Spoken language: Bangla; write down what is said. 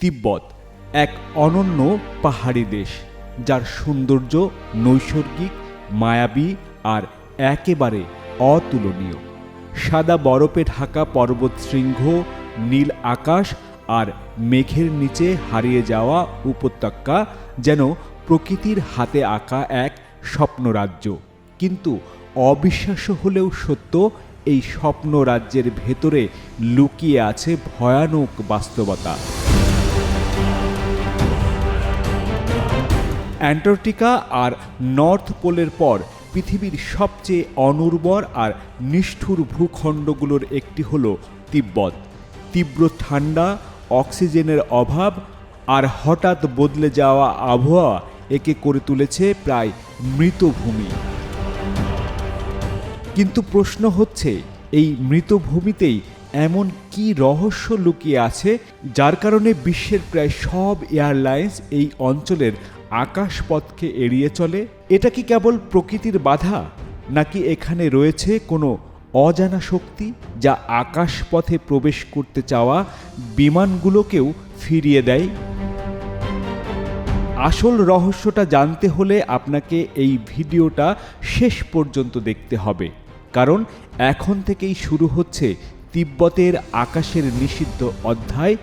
তিব্বত, এক অনন্য পাহাড়ি দেশ, যার সৌন্দর্য নৈসর্গিক, মায়াবী আর একেবারে অতুলনীয়। সাদা বরফে ঢাকা পর্বতশৃঙ্গ নীল আকাশ আর মেঘের নিচে হারিয়ে যাওয়া উপত্যকা যেন প্রকৃতির হাতে আঁকা এক স্বপ্নরাজ্য। কিন্তু অবিশ্বাস্য হলেও সত্য, এই স্বপ্ন রাজ্যের ভেতরে লুকিয়ে আছে ভয়ানক বাস্তবতা। অ্যান্টার্কটিকা আর নর্থ পোলের পর পৃথিবীর সবচেয়ে অনুর্বর আর নিষ্ঠুর ভূখণ্ডগুলোর একটি হল তিব্বত। তীব্র ঠান্ডা, অক্সিজেনের অভাব আর হঠাৎ বদলে যাওয়া আবহাওয়া একে করে তুলেছে প্রায় মৃতভূমি। কিন্তু প্রশ্ন হচ্ছে, এই মৃতভূমিতেই এমন কি রহস্য লুকিয়ে আছে, যার কারণে বিশ্বের প্রায় সব এয়ারলাইন্স এই অঞ্চলের আকাশপথকে এড়িয়ে চলে? এটা কি কেবল প্রকৃতির বাধা, নাকি এখানে রয়েছে কোনো অজানা শক্তি যা আকাশপথে প্রবেশ করতে চাওয়া বিমানগুলোকেও ফিরিয়ে দেয়? আসল রহস্যটা জানতে হলে আপনাকে এই ভিডিওটা শেষ পর্যন্ত দেখতে হবে। কারণ এখন থেকেই শুরু হচ্ছে তিব্বতের আকাশের নিষিদ্ধ অধ্যায়